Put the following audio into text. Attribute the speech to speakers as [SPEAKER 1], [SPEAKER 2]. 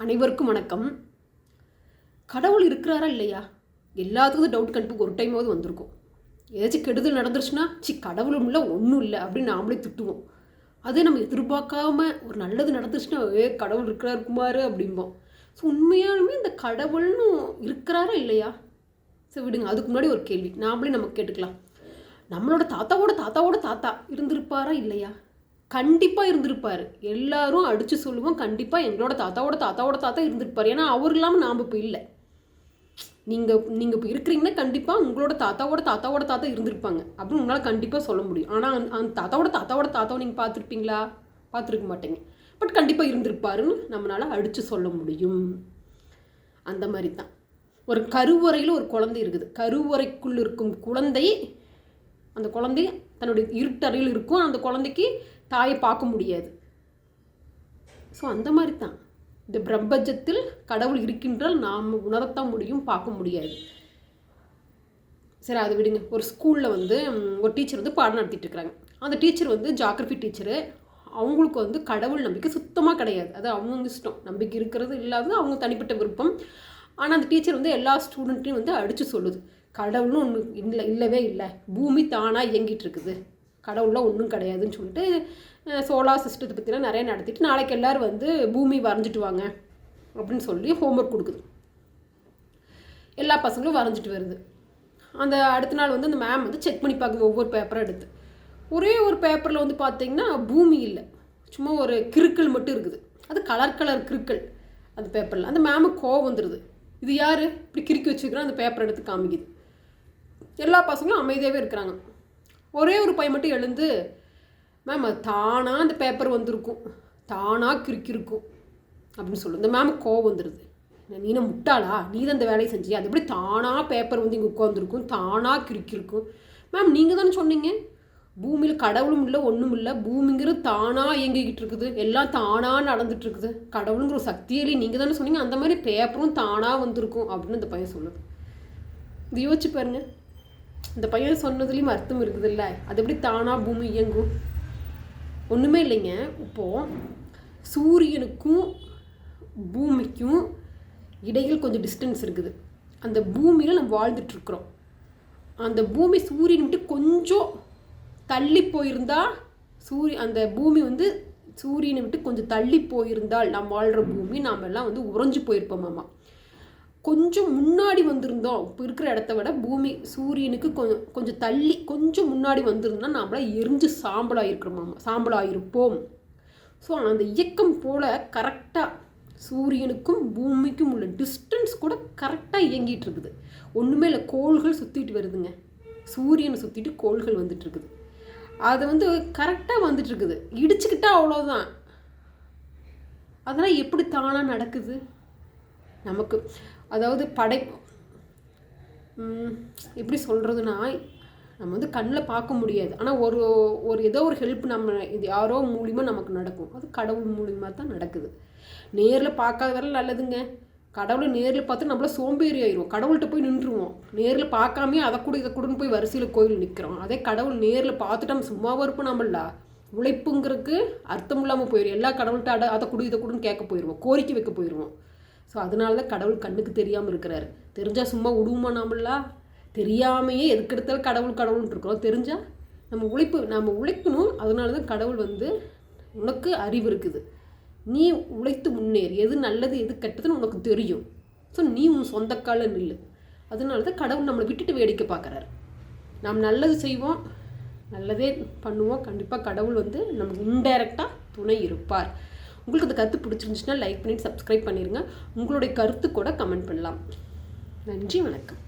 [SPEAKER 1] அனைவருக்கும் வணக்கம். கடவுள் இருக்கிறாரா இல்லையா? எல்லாத்துக்கும் டவுட் கண்டிப்பாக ஒரு டைமாவது வந்திருக்கும். ஏதாச்சும் கெடுதல் நடந்துருச்சுன்னா சி கடவுளும் இல்லை ஒன்றும் இல்லை அப்படின்னு நாமளே திட்டுவோம். அதே நம்ம எதிர்பார்க்காம ஒரு நல்லது நடந்துச்சுன்னா ஏ கடவுள் இருக்கிறார் குமார் அப்படிம்போம். ஸோ உண்மையாலுமே இந்த கடவுள்னு இருக்கிறாரா இல்லையா? சரி விடுங்க அதுக்கு முன்னாடி ஒரு கேள்வி. நாமளே நம்ம கேட்டுக்கலாம். நம்மளோட தாத்தாவோட தாத்தாவோட தாத்தா இருந்திருப்பாரா இல்லையா? கண்டிப்பாக இருந்திருப்பார். எல்லாரும் அடித்து சொல்லுவோம். கண்டிப்பாக எங்களோட தாத்தாவோட தாத்தாவோட தாத்தா இருந்திருப்பார். ஏன்னா அவர் இல்லாமல் நாம் இப்போ இல்லை. நீங்கள் நீங்கள் இப்போ இருக்கிறீங்கன்னா கண்டிப்பாக உங்களோட தாத்தாவோட தாத்தாவோட தாத்தா இருந்திருப்பாங்க. அப்படின்னு உங்களால் கண்டிப்பாக சொல்ல முடியும். ஆனால் அந்த தாத்தாவோட தாத்தாவோட தாத்தாவை நீங்கள் பார்த்துருப்பீங்களா? பார்த்துருக்க மாட்டீங்க. பட் கண்டிப்பாக இருந்திருப்பாருன்னு நம்மளால் அடித்து சொல்ல முடியும். அந்த மாதிரி தான் ஒரு கருவறையில் ஒரு குழந்தை இருக்குது. கருவறைக்குள் இருக்கும் குழந்தை அந்த குழந்தை தன்னுடைய இருட்டறையில் இருக்கும். அந்த குழந்தைக்கு தாயை பார்க்க முடியாது. ஸோ அந்த மாதிரி தான் இந்த பிரபஞ்சத்தில் கடவுள் இருக்கின்றால் நாம் உணரத்தான் முடியும் பார்க்க முடியாது. சரி அதை விடுங்க. ஒரு ஸ்கூலில் வந்து ஒரு டீச்சர் வந்து பாடம் நடத்திட்டு இருக்கிறாங்க. அந்த டீச்சர் வந்து ஜாக்ரஃபி டீச்சரு அவங்களுக்கு வந்து கடவுள் நம்பிக்கை சுத்தமாக கிடையாது. அது அவங்க இஷ்டம். நம்பிக்கை இருக்கிறது இல்லாதது அவங்க தனிப்பட்ட விருப்பம். ஆனால் அந்த டீச்சர் வந்து எல்லா ஸ்டூடெண்ட்டையும் வந்து அடித்து சொல்லுது. கடவுள்னு ஒன்று இல்லை இல்லவே இல்லை. பூமி தானாக இயங்கிட்டு இருக்குது. கடவுள்லாம் ஒன்றும் கிடையாதுன்னு சொல்லிட்டு சோலார் சிஸ்டத்தை பற்றிலாம் நிறைய நடத்திட்டு நாளைக்கு எல்லோரும் வந்து பூமி வரைஞ்சிட்டு வாங்க அப்படின்னு சொல்லி ஹோம்ஒர்க் கொடுக்குது. எல்லா பசங்களும் வரைஞ்சிட்டு வருது. அந்த அடுத்த நாள் வந்து அந்த மேம் வந்து செக் பண்ணி பார்க்குது ஒவ்வொரு பேப்பரும் எடுத்து. ஒரே ஒரு பேப்பரில் வந்து பார்த்தீங்கன்னா பூமி இல்லை. சும்மா ஒரு கிறுக்கல் மட்டும் இருக்குது. அது கலர் கலர் கிறுக்கள் அந்த பேப்பரில் அந்த மேமுக்கு கோவம் வந்துடுது இது யார்? இப்படி கிறுக்கி வச்சுக்கிறோம் அந்த பேப்பர் எடுத்து காமிக்குது. எல்லா பசங்களும் அமைதியாகவே இருக்கிறாங்க. ஒரே ஒரு பையன் மட்டும் எழுந்து மேம் அது தானாக அந்த பேப்பர் வந்திருக்கும். தானாக கிறுக்கிருக்கும். அப்படின்னு சொல்லு. இந்த மேம் கோவம் வந்துடுது நீ என்ன முட்டாளா? நீ தான் இந்த வேலையை செஞ்சியா? அது எப்படி தானாக பேப்பர் வந்து இங்கே உட்காந்துருக்கும் தானாக கிறுக்கிருக்கும்? மேம் நீங்கள் தானே சொன்னீங்க? பூமியில் கடவுளும் இல்லை ஒன்றும் இல்லை. பூமிங்கிறது தானாக இயங்கிக்கிட்டு இருக்குது. எல்லாம் தானாக நடந்துட்டு இருக்குது. கடவுளுங்கிற ஒரு சக்தியே இல்லை நீங்கள் தானே சொன்னீங்க. அந்த மாதிரி பேப்பரும் தானாக வந்திருக்கும். அப்படின்னு அந்த பையன் சொல்லுது. இது யோசிச்சு பாருங்கள் இந்த பையன் சொன்னதுலேயும் அர்த்தம் இருக்குது இல்லை அது எப்படி தானாக பூமி இயங்கும்? ஒன்றுமே இல்லைங்க. இப்போது சூரியனுக்கும் பூமிக்கும் இடையில் கொஞ்சம் டிஸ்டன்ஸ் இருக்குது. அந்த பூமியில் நம்ம வாழ்ந்துட்டுருக்குறோம் அந்த பூமி சூரியன் விட்டு கொஞ்சம் தள்ளி போயிருந்தால் சூரிய அந்த பூமி வந்து சூரியனை விட்டு கொஞ்சம் தள்ளி போயிருந்தால் நாம் வாழ்கிற பூமி நாம் எல்லாம் வந்து உறைஞ்சு போயிருப்போமாமா கொஞ்சம் முன்னாடி வந்திருந்தோம். இப்போ இருக்கிற இடத்த விட பூமி சூரியனுக்கு கொஞ்சம் கொஞ்சம் தள்ளி கொஞ்சம் முன்னாடி வந்திருந்தா நாமளாம் எரிஞ்சு சாம்பலாக சாம்பலாயிருப்போம். சாம்பலாக இருப்போம் ஸோ அந்த இயக்கம் போல் கரெக்டாக சூரியனுக்கும் பூமிக்கும் உள்ள டிஸ்டன்ஸ் கூட கரெக்டாக இயங்கிட்டு இருக்குது ஒன்றுமே இல்லை கோள்கள் சுற்றிட்டு வருதுங்க. சூரியனை சுற்றிட்டு கோள்கள் வந்துட்டு இருக்குது அது வந்து கரெக்டாக வந்துட்டு இருக்குது இடிச்சுக்கிட்டா அவ்வளோதான் அதெல்லாம் எப்படி தானாக நடக்குது? நமக்கு. அதாவது படை எப்படி சொல்கிறதுனா நம்ம வந்து கண்ணில் பார்க்க முடியாது. ஆனால் ஒரு ஒரு ஏதோ ஒரு ஹெல்ப் நம்ம இது யாரோ மூலிமா நமக்கு நடக்கும். அது கடவுள் மூலிமா தான் நடக்குது. நேரில் பார்க்காத வரை நல்லதுங்க. கடவுளை நேரில் பார்த்து நம்மள சோம்பேறி ஆயிடுவோம். கடவுள்கிட்ட போய் நின்றுவோம் நேரில் பார்க்காமே அதை கூட இதை கூடன்னு போய் வரிசையில் கோயில் நிற்கிறோம் அதே கடவுள் நேரில் பார்த்துட்டு நம்ம சும்மாவும் இருப்போம் நம்மள? உழைப்புங்கிறதுக்கு அர்த்தம் இல்லாமல் போயிடும் எல்லா கடவுள்கிட்ட அட அதை கொடு இதை கொடுன்னு கேட்க போயிடுவோம் கோரிக்கை வைக்க போயிடுவோம் ஸோ அதனால தான் கடவுள் கண்ணுக்கு தெரியாமல் இருக்கிறாரு. தெரிஞ்சால் சும்மா விடுவோமா நாமளா தெரியாமையே எதுக்கெடுத்தாலும் கடவுள் கடவுள்னு இருக்கிறோம். தெரிஞ்சால் நம்ம உழைப்பு நம்ம உழைக்கணும். அதனால தான் கடவுள் வந்து உனக்கு அறிவு இருக்குது. நீ உழைத்து முன்னேறி. எது நல்லது எது கெட்டதுன்னு உனக்கு தெரியும். ஸோ நீ உன் சொந்த கால நில்லு. அதனால தான் கடவுள் நம்மளை விட்டுட்டு வேடிக்கை பார்க்குறாரு. நாம் நல்லது செய்வோம். நல்லதே பண்ணுவோம். கண்டிப்பாக கடவுள் வந்து நமக்கு இன்டைரக்டாக துணை இருப்பார். உங்களுக்கு அந்த கருத்து பிடிச்சிருந்துச்சுன்னா லைக் பண்ணிட்டு சப்ஸ்கிரைப் பண்ணிடுங்க உங்களுடைய கருத்து கூட கமெண்ட் பண்ணலாம். நன்றி வணக்கம்.